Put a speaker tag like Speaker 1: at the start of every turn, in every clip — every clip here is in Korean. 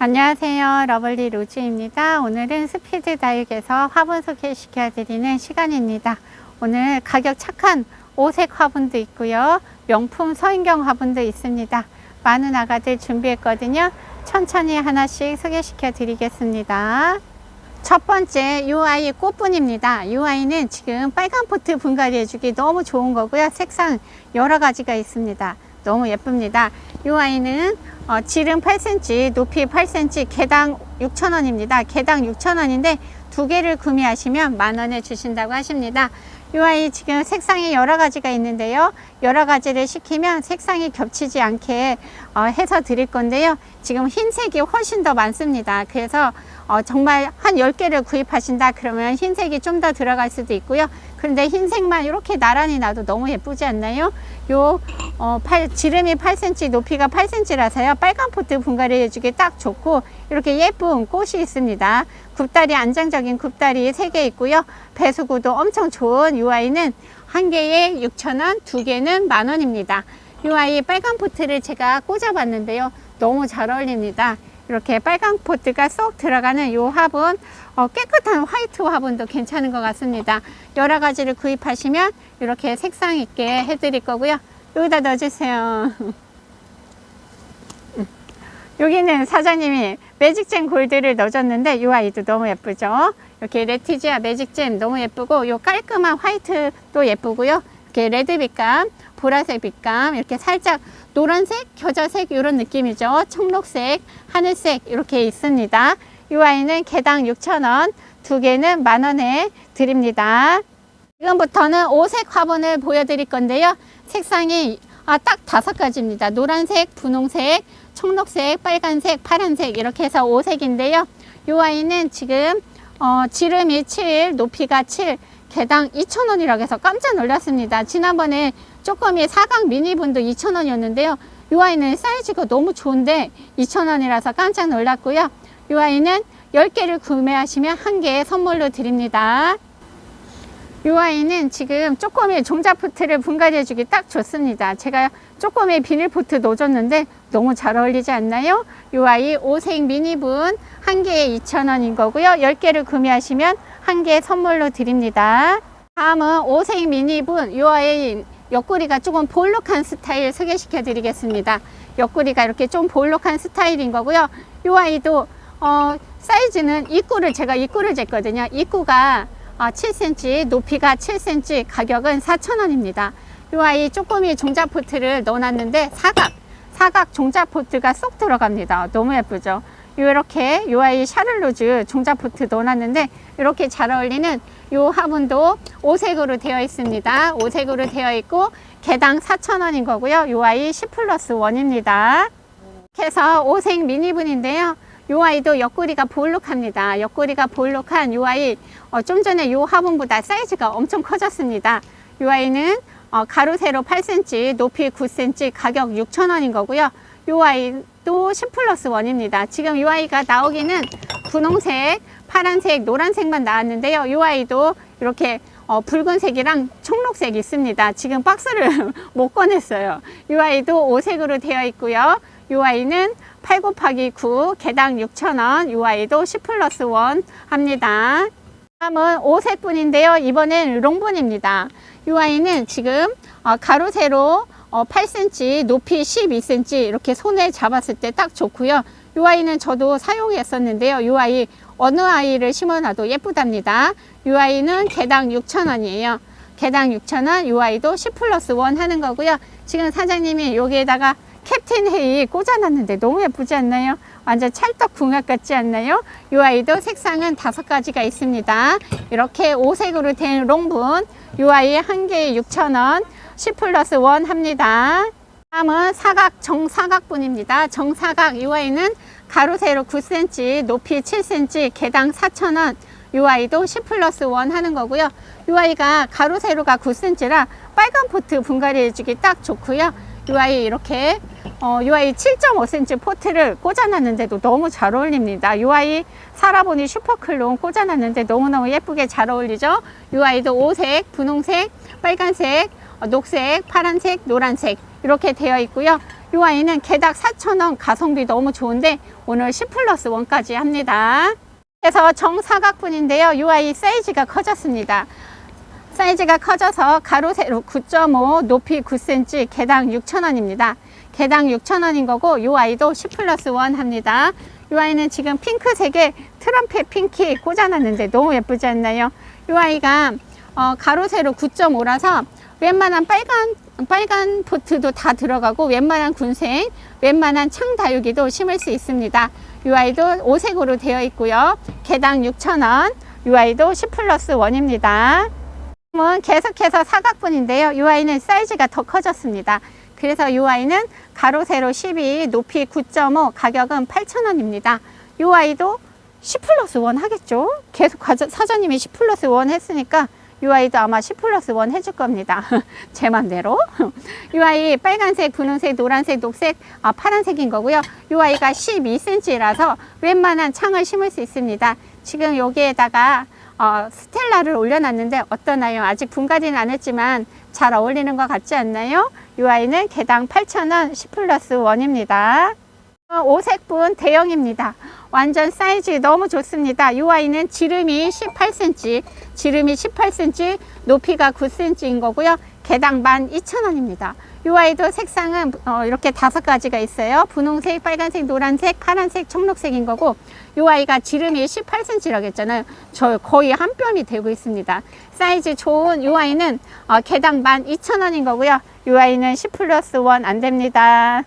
Speaker 1: 안녕하세요. 러블리 로즈입니다. 오늘은 스피드 다육에서 화분 소개시켜 드리는 시간입니다. 오늘 가격 착한 오색 화분도 있고요. 명품 서인경 화분도 있습니다. 많은 아가들 준비했거든요. 천천히 하나씩 소개시켜 드리겠습니다. 첫 번째 이 아이 꽃분입니다. 이 아이는 지금 빨간 포트 분갈이 해주기 너무 좋은 거고요. 색상 여러 가지가 있습니다. 너무 예쁩니다. 이 아이는 어, 지름 8cm, 높이 8cm, 개당 6,000원입니다. 개당 6,000원인데 두 개를 구매하시면 만 원에 주신다고 하십니다. 이 아이 지금 색상이 여러 가지가 있는데요. 여러 가지를 시키면 색상이 겹치지 않게 어, 해서 드릴 건데요. 지금 흰색이 훨씬 더 많습니다. 그래서 어, 정말 한 10개를 구입하신다 그러면 흰색이 좀 더 들어갈 수도 있고요. 그런데 흰색만 이렇게 나란히 놔도 너무 예쁘지 않나요? 요 어, 팔, 지름이 8cm, 높이가 8cm라서요. 빨간 포트 분갈이 해주기 딱 좋고 이렇게 예쁜 꽃이 있습니다. 굽다리 안정적인 굽다리 3개 있고요. 배수구도 엄청 좋은 이 아이는 한 개에 6,000원, 두 개는 만 원입니다. 이 아이 빨간 포트를 제가 꽂아봤는데요. 너무 잘 어울립니다. 이렇게 빨간 포트가 쏙 들어가는 이 화분 어, 깨끗한 화이트 화분도 괜찮은 것 같습니다. 여러 가지를 구입하시면 이렇게 색상 있게 해드릴 거고요. 여기다 넣어주세요. 음. 여기는 사장님이 매직잼 골드를 넣어줬는데 이 아이도 너무 예쁘죠? 이렇게 레티지아 매직잼 너무 예쁘고 이 깔끔한 화이트도 예쁘고요. 이렇게 레드 빛감, 보라색 빛감 이렇게 살짝 노란색, 겨자색 이런 느낌이죠. 청록색, 하늘색 이렇게 있습니다. 이 아이는 개당 6,000원, 두 개는 만 원에 드립니다. 지금부터는 오색 화분을 보여드릴 건데요. 색상이 아, 딱 다섯 가지입니다. 노란색, 분홍색, 청록색, 빨간색, 파란색 이렇게 해서 오색인데요. 이 아이는 지금 어, 지름이 7, 높이가 7, 개당 2,000원이라고 해서 깜짝 놀랐습니다. 지난번에 쪼꼬미 사각 미니분도 2,000원이었는데요. 이 아이는 사이즈가 너무 좋은데 2,000원이라서 깜짝 놀랐고요. 이 아이는 10개를 구매하시면 한 개 선물로 드립니다. 이 아이는 지금 쪼꼬미 종자포트를 분갈이 해주기 딱 좋습니다. 제가 쪼꼬미 비닐포트 넣어줬는데 너무 잘 어울리지 않나요? 이 아이 오색 미니분 한 개에 2,000원인 거고요. 10개를 구매하시면 한 개 선물로 드립니다. 다음은 오색 미니분 이 아이 옆구리가 조금 볼록한 스타일 소개시켜 드리겠습니다. 옆구리가 이렇게 좀 볼록한 스타일인 거고요. 이 아이도 어, 사이즈는 입구를 제가 입구를 쟀거든요. 입구가 어, 7cm, 높이가 7cm, 가격은 4,000원입니다. 이 아이 쪼꼬미 종자포트를 넣어놨는데 사각, 사각 종자포트가 쏙 들어갑니다. 너무 예쁘죠? 이렇게 이 아이 샤를로즈 종자포트 넣어놨는데 이렇게 잘 어울리는 이 화분도 오색으로 되어 있습니다. 오색으로 되어 있고 개당 4,000원인 거고요. 이 아이 10 플러스 1입니다. 이렇게 해서 오색 미니분인데요. 이 아이도 옆구리가 볼록합니다. 옆구리가 볼록한 이 아이 어, 좀 전에 이 화분보다 사이즈가 엄청 커졌습니다. 이 아이는 어, 가로 세로 8cm, 높이 9cm, 가격 6,000원인 거고요. 이 아이도 10 플러스 1입니다. 지금 이 아이가 나오기는 분홍색, 파란색, 노란색만 나왔는데요. 이 아이도 이렇게 어, 붉은색이랑 청록색 있습니다. 지금 박스를 못 꺼냈어요. 이 아이도 오색으로 되어 있고요. 이 아이는 8 곱하기 9, 개당 6,000원. 이 아이도 10 플러스 1 합니다. 다음은 오색분인데요. 이번엔 롱분입니다. 이 아이는 지금 어, 가로 세로 어, 8cm, 높이 12cm 이렇게 손에 잡았을 때 딱 좋고요. 이 아이는 저도 사용했었는데요. 이 아이 어느 아이를 심어놔도 예쁘답니다. 이 아이는 개당 6,000원이에요. 개당 6,000원, 이 아이도 10 플러스 1 하는 거고요. 지금 사장님이 여기에다가 캡틴 헤이 꽂아놨는데 너무 예쁘지 않나요? 완전 찰떡궁합 같지 않나요? 이 아이도 색상은 다섯 가지가 있습니다. 이렇게 오색으로 된 롱분, 이 아이 한 개에 6,000원, 10 플러스 1 합니다. 다음은 사각 정사각분입니다. 정사각 이 아이는 가로 세로 9cm, 높이 7cm, 개당 4,000원. 이 아이도 10 플러스 1 하는 거고요. 이 아이가 가로 세로가 9cm라 빨간 포트 분갈이 해주기 딱 좋고요. 이 아이 이렇게 어, 이 아이 7.5cm 포트를 꽂아놨는데도 너무 잘 어울립니다. 이 아이 살아보니 슈퍼클론 꽂아놨는데 너무너무 예쁘게 잘 어울리죠. 이 아이도 오색, 분홍색, 빨간색, 어, 녹색, 파란색, 노란색 이렇게 되어 있고요. 이 아이는 개당 4,000원 가성비 너무 좋은데 오늘 10 플러스 1까지 합니다. 그래서 정사각분인데요. 이 아이 사이즈가 커졌습니다. 사이즈가 커져서 가로 세로 9.5 높이 9cm 개당 6,000원입니다. 개당 6,000원인 거고 이 아이도 10 플러스 1 합니다. 이 아이는 지금 핑크색에 트럼펫 핑키 꽂아놨는데 너무 예쁘지 않나요? 이 아이가 어, 가로 세로 9.5라서 웬만한 빨간 빨간 포트도 다 들어가고 웬만한 군생, 웬만한 창 다육이도 심을 수 있습니다. 이 아이도 오색으로 되어 있고요. 개당 6,000원. 이 아이도 10 플러스 1입니다. 은 계속해서 사각분인데요. 이 아이는 사이즈가 더 커졌습니다. 그래서 이 아이는 가로 세로 12, 높이 9.5, 가격은 8,000원입니다. 이 아이도 10 플러스 1 하겠죠? 계속 사장님이 10 플러스 1 했으니까 이 아이도 아마 10 플러스 1 해줄 겁니다. 제 맘대로. 이 아이 빨간색, 분홍색, 노란색, 녹색, 아, 파란색인 거고요. 이 아이가 12cm라서 웬만한 창을 심을 수 있습니다. 지금 여기에다가 어, 스텔라를 올려놨는데 어떠나요? 아직 분갈이는 안 했지만 잘 어울리는 것 같지 않나요? 이 아이는 개당 8,000원 10 플러스 1입니다. 오색분 대형입니다. 완전 사이즈 너무 좋습니다. 이 아이는 지름이 18cm, 지름이 18cm, 높이가 9cm인 거고요. 개당 12,000원입니다. 이 아이도 색상은 어, 이렇게 다섯 가지가 있어요. 분홍색, 빨간색, 노란색, 파란색, 청록색인 거고 이 아이가 지름이 18cm라고 했잖아요. 저 거의 한 뼘이 되고 있습니다. 사이즈 좋은 이 아이는 어, 개당 12,000원인 거고요. 이 아이는 10 플러스 1 안 됩니다.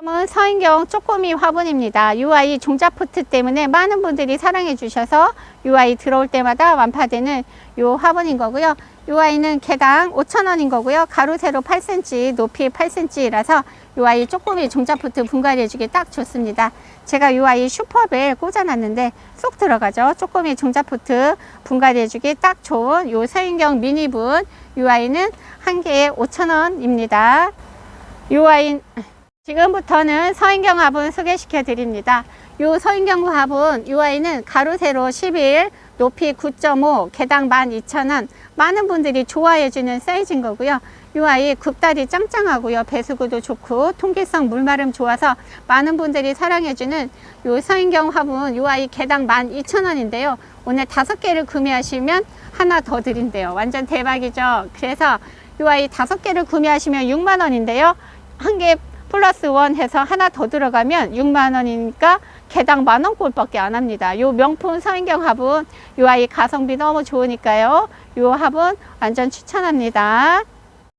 Speaker 1: 다음은 서인경 쪼꼬미 화분입니다. UI 종자포트 때문에 많은 분들이 사랑해 주셔서 UI 들어올 때마다 완파되는 이 화분인 거고요. UI는 개당 5,000원인 거고요. 가로 세로 8cm, 높이 8cm라서 UI 쪼꼬미 종자포트 분갈이 해주기 딱 좋습니다. 제가 UI 슈퍼벨 꽂아놨는데 쏙 들어가죠. 쪼꼬미 종자포트 분갈이 해주기 딱 좋은 이 서인경 미니분 UI는 한 개에 5,000원입니다. UI 지금부터는 서인경 화분 소개시켜 드립니다. 요 서인경 화분 요 아이는 가로 세로 11 높이 9.5 개당 12,000원 많은 분들이 좋아해 주는 사이즈인 거고요. 이 아이 굽다리 짱짱하고요. 배수구도 좋고 통기성 물마름 좋아서 많은 분들이 사랑해 주는 요 서인경 화분 이 아이 개당 12,000원인데요. 오늘 다섯 개를 구매하시면 하나 더 드린대요. 완전 대박이죠. 그래서 이 아이 다섯 개를 구매하시면 6만 원인데요. 한 개 플러스 원 해서 하나 더 들어가면 6만 원이니까 개당 만 원 꼴밖에 안 합니다. 요 명품 서인경 화분 요 아이 가성비 너무 좋으니까요. 요 화분 완전 추천합니다.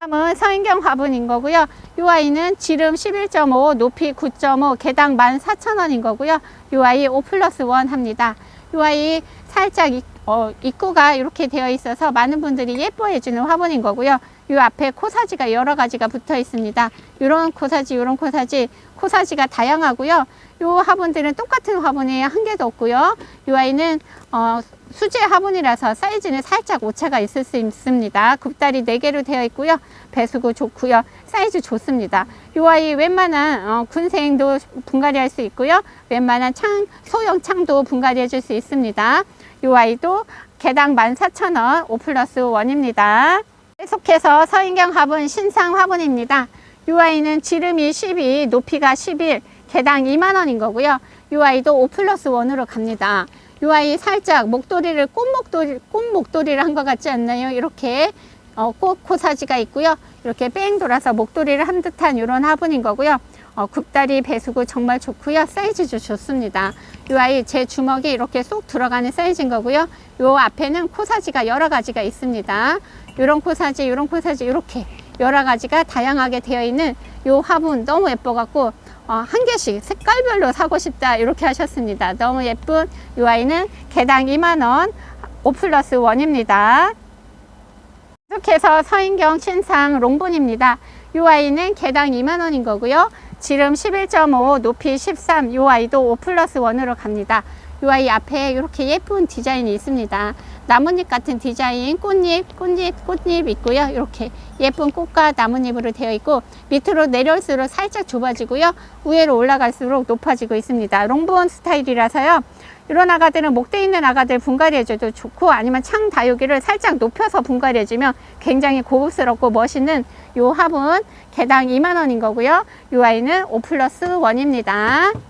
Speaker 1: 다음은 서인경 화분인 거고요. 요 아이는 지름 11.5, 높이 9.5, 개당 14,000원인 거고요. 요 아이 5 플러스 1 합니다. 요 아이 살짝 입, 어, 입구가 이렇게 되어 있어서 많은 분들이 예뻐해 주는 화분인 거고요. 이 앞에 코사지가 여러 가지가 붙어 있습니다. 이런 코사지, 이런 코사지, 코사지가 다양하고요. 이 화분들은 똑같은 화분이 한 개도 없고요. 이 아이는 어, 수제 화분이라서 사이즈는 살짝 오차가 있을 수 있습니다. 굽다리 4개로 되어 있고요. 배수구 좋고요. 사이즈 좋습니다. 이 아이 웬만한 어, 군생도 분갈이 할 수 있고요. 웬만한 창, 소형 창도 분갈이 해줄 수 있습니다. 이 아이도 개당 14,000원 5 플러스 1입니다. 계속해서 서인경 화분 신상 화분입니다. 이 아이는 지름이 12, 높이가 11, 개당 2만 원인 거고요. 이 아이도 5 플러스 1으로 갑니다. 이 아이 살짝 목도리를 꽃목도리, 꽃목도리를 한 것 같지 않나요? 이렇게 어, 꽃 코사지가 있고요. 이렇게 뺑 돌아서 목도리를 한 듯한 이런 화분인 거고요. 어, 굽다리 배수구 정말 좋고요. 사이즈도 좋습니다. 이 아이 제 주먹이 이렇게 쏙 들어가는 사이즈인 거고요. 이 앞에는 코사지가 여러 가지가 있습니다. 이런 코사지, 이런 코사지 이렇게 여러 가지가 다양하게 되어 있는 이 화분 너무 예뻐 갖고 어, 한 개씩 색깔별로 사고 싶다 이렇게 하셨습니다. 너무 예쁜 이 아이는 개당 2만원 5 플러스 1입니다. 계속해서 서인경 신상 롱분입니다. 이 아이는 개당 2만 원인 거고요. 지름 11.5, 높이 13, 이 아이도 5 플러스 1으로 갑니다. 이 아이 앞에 이렇게 예쁜 디자인이 있습니다. 나뭇잎 같은 디자인, 꽃잎, 꽃잎, 꽃잎 있고요. 이렇게 예쁜 꽃과 나뭇잎으로 되어 있고 밑으로 내려올수록 살짝 좁아지고요. 위로 올라갈수록 높아지고 있습니다. 롱본 스타일이라서요. 이런 아가들은 목대 있는 아가들 분갈이 해줘도 좋고 아니면 창 다육이를 살짝 높여서 분갈이 해주면 굉장히 고급스럽고 멋있는 요 합은 개당 2만원인 거고요. 요 아이는 5 플러스 1입니다.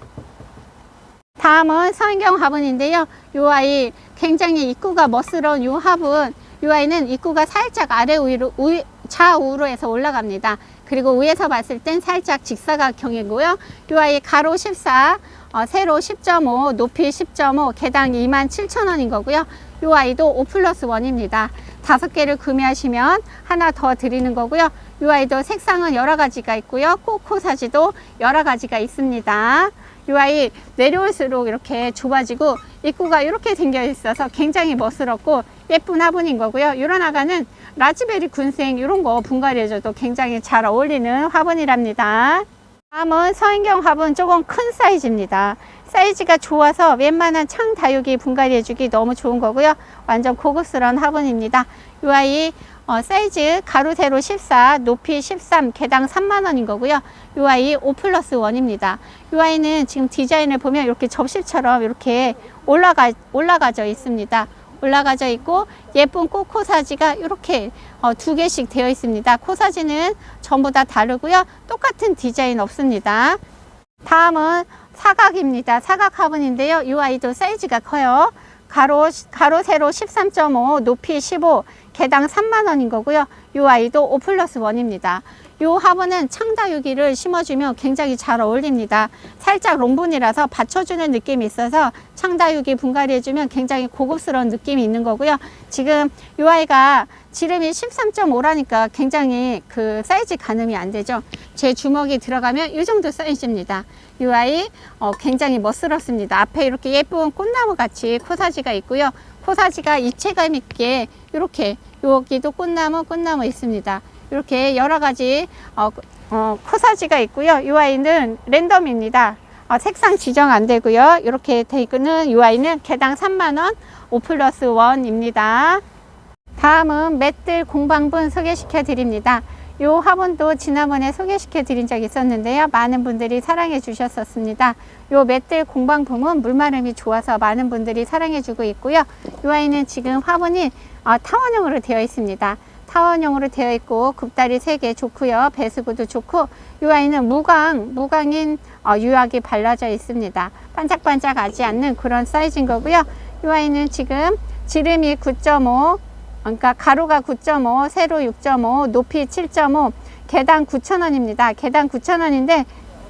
Speaker 1: 다음은 서인경 화분인데요. 요 아이 굉장히 입구가 멋스러운 요 화분. 요 아이는 입구가 살짝 아래 위로 우, 좌우로 해서 올라갑니다. 그리고 위에서 봤을 땐 살짝 직사각형이고요. 요 아이 가로 14, 어, 세로 10.5, 높이 10.5, 개당 27,000원인 거고요. 요 아이도 5 플러스 1입니다. 다섯 개를 구매하시면 하나 더 드리는 거고요. 요 아이도 색상은 여러 가지가 있고요. 코코 사지도 여러 가지가 있습니다. 이 아이 내려올수록 이렇게 좁아지고 입구가 이렇게 생겨 있어서 굉장히 멋스럽고 예쁜 화분인 거고요. 이런 아가는 라즈베리 군생 이런 거 분갈이 해줘도 굉장히 잘 어울리는 화분이랍니다. 다음은 서인경 화분 조금 큰 사이즈입니다. 사이즈가 좋아서 웬만한 창 다육이 분갈이 해주기 너무 좋은 거고요. 완전 고급스러운 화분입니다. 이 아이 어, 사이즈 가로 세로 14, 높이 13, 개당 3만원인 거고요. 이 아이 5 플러스 1입니다. 이 아이는 지금 디자인을 보면 이렇게 접시처럼 이렇게 올라가, 올라가져 있습니다. 올라가져 있고 예쁜 꽃 코사지가 이렇게 어, 두 개씩 되어 있습니다. 코사지는 전부 다 다르고요. 똑같은 디자인 없습니다. 다음은 사각입니다. 사각 화분인데요. 이 아이도 사이즈가 커요. 가로, 가로 세로 13.5, 높이 15, 개당 3만 원인 거고요. 이 아이도 5 플러스 1입니다. 이 화분은 창다육이를 심어주면 굉장히 잘 어울립니다. 살짝 롱분이라서 받쳐주는 느낌이 있어서 창다육이 분갈이 해주면 굉장히 고급스러운 느낌이 있는 거고요. 지금 이 아이가 지름이 13.5라니까 굉장히 그 사이즈 가늠이 안 되죠. 제 주먹이 들어가면 이 정도 사이즈입니다. 이 아이 어, 굉장히 멋스럽습니다. 앞에 이렇게 예쁜 꽃나무 같이 코사지가 있고요. 코사지가 입체감 있게 이렇게 여기도 꽃나무 꽃나무 있습니다. 이렇게 여러 가지 어, 어, 코사지가 있고요. 이 아이는 랜덤입니다. 어, 색상 지정 안 되고요. 이렇게 돼 있는 이 아이는 개당 3만원 5 플러스 1입니다. 다음은 맷들 공방분 소개시켜 드립니다. 이 화분도 지난번에 소개시켜 드린 적 있었는데요. 많은 분들이 사랑해 주셨었습니다. 이 맷들 공방품은 물마름이 좋아서 많은 분들이 사랑해 주고 있고요. 이 아이는 지금 화분이 어, 타원형으로 되어 있습니다. 타원형으로 되어 있고 굽다리 3개 좋고요. 배수구도 좋고 이 아이는 무광, 무광인 어, 유약이 발라져 있습니다. 반짝반짝하지 않는 그런 사이즈인 거고요. 이 아이는 지금 지름이 9.5 그러니까 가로가 9.5, 세로 6.5, 높이 7.5, 개당 9,000원입니다. 개당 9,000원인데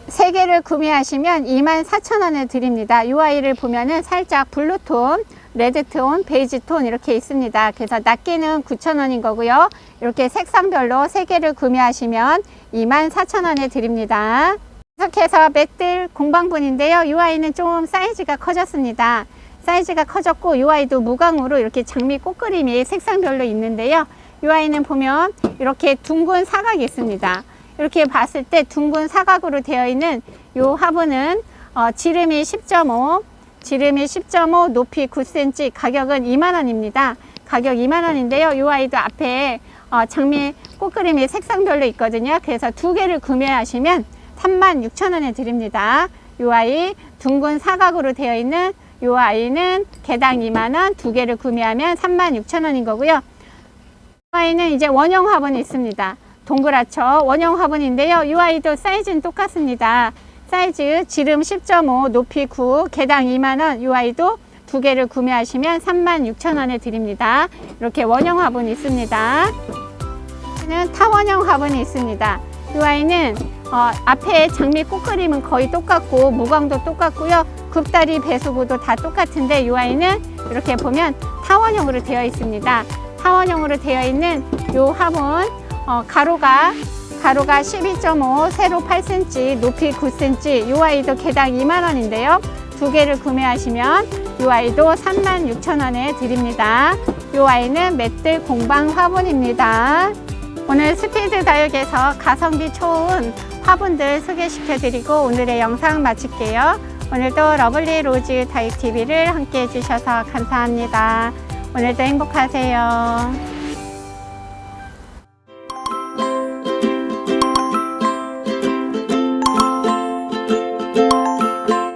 Speaker 1: 세 개를 구매하시면 24,000원에 드립니다. 이 아이를 보면은 살짝 블루톤, 레드톤, 베이지톤 이렇게 있습니다. 그래서 낱개는 9,000원인 거고요. 이렇게 색상별로 세 개를 구매하시면 24,000원에 드립니다. 계속해서 맷들 공방분인데요. 이 아이는 좀 사이즈가 커졌습니다. 사이즈가 커졌고 이 아이도 무광으로 이렇게 장미 꽃그림이 색상별로 있는데요. 이 아이는 보면 이렇게 둥근 사각이 있습니다. 이렇게 봤을 때 둥근 사각으로 되어 있는 이 화분은 어, 지름이 10.5, 지름이 10.5, 높이 9cm, 가격은 2만원입니다. 가격 2만원인데요. 이 아이도 앞에 어, 장미 꽃그림이 색상별로 있거든요. 그래서 두 개를 구매하시면 36,000원에 드립니다. 이 아이 둥근 사각으로 되어 있는 이 아이는 개당 2만원, 두 개를 구매하면 36,000원인 거고요. 이 아이는 이제 원형 화분이 있습니다. 동그랗죠? 원형 화분인데요. 이 아이도 사이즈는 똑같습니다. 사이즈 지름 10.5, 높이 9, 개당 2만원. 이 아이도 두 개를 구매하시면 36,000원에 드립니다. 이렇게 원형 화분이 있습니다. 는 타원형 화분이 있습니다. 이 아이는 어, 앞에 장미 꽃그림은 거의 똑같고 무광도 똑같고요. 굽다리 배수구도 다 똑같은데 이 아이는 이렇게 보면 타원형으로 되어 있습니다. 타원형으로 되어 있는 이 화분 어, 가로가 가로가 12.5, 세로 8cm, 높이 9cm. 이 아이도 개당 2만 원인데요. 두 개를 구매하시면 이 아이도 36,000원에 드립니다. 이 아이는 맷들 공방 화분입니다. 오늘 스피드 다육에서 가성비 좋은 화분들 소개시켜 드리고 오늘의 영상 마칠게요. 오늘도 러블리 로즈 다육TV를 함께 해주셔서 감사합니다. 오늘도 행복하세요.